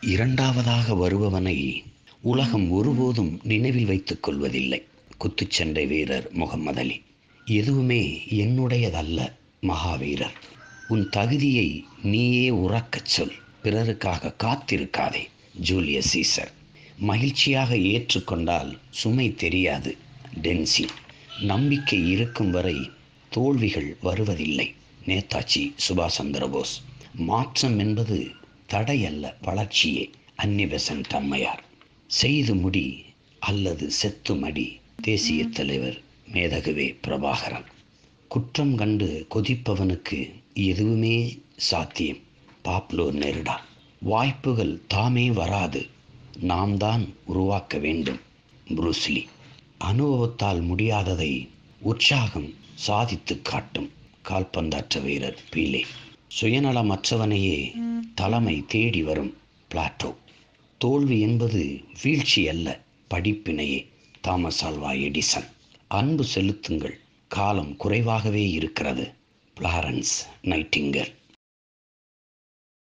இரண்டாவதாக வருபவனை உலகம் ஒருபோதும் நினைவில் வைத்துக் கொள்வதில்லை. குத்துச்சண்டை வீரர் முகமது அலி. எதுவுமே என்னுடையதல்ல மகாவீரர். உன் தகுதியை நீயே உறக்கச் சொல். பிறருக்காக காத்திருக்காதே ஜூலியஸ் சீசர். மகிழ்ச்சியாக ஏற்றுக்கொண்டால் சுமை தெரியாது டென்சி. நம்பிக்கை இருக்கும் வரை தோல்விகள் வருவதில்லை. நேதாஜி சுபாஷ் சந்திரபோஸ் மாற்றம் என்பது தடையல்ல வளர்ச்சியே. அன்னிவசன் தம்மையார். செய்து முடி அல்லது செத்து மடி தேசிய தலைவர் மேதகுவே பிரபாகரன். குற்றம் கண்டு கொதிப்பவனுக்கு எதுவுமே சாத்தியம். Pablo Neruda. வாய்ப்புகள் தாமே வராது. நாம் தான் உருவாக்க வேண்டும் புரூஸ்லி அனுபவத்தால் முடியாததை உற்சாகம் சாதித்து காட்டும். கால்பந்தாட்ட வீரர் பீலே சுயநலமற்றவனையே தலைமை தேடி வரும் பிளாட்டோ. தோல்வி என்பது வீழ்ச்சி அல்ல படிப்பினையே. Thomas Alva Edison. அன்பு செலுத்துங்கள். காலம் குறைவாகவே இருக்கிறது. Florence Nightingale.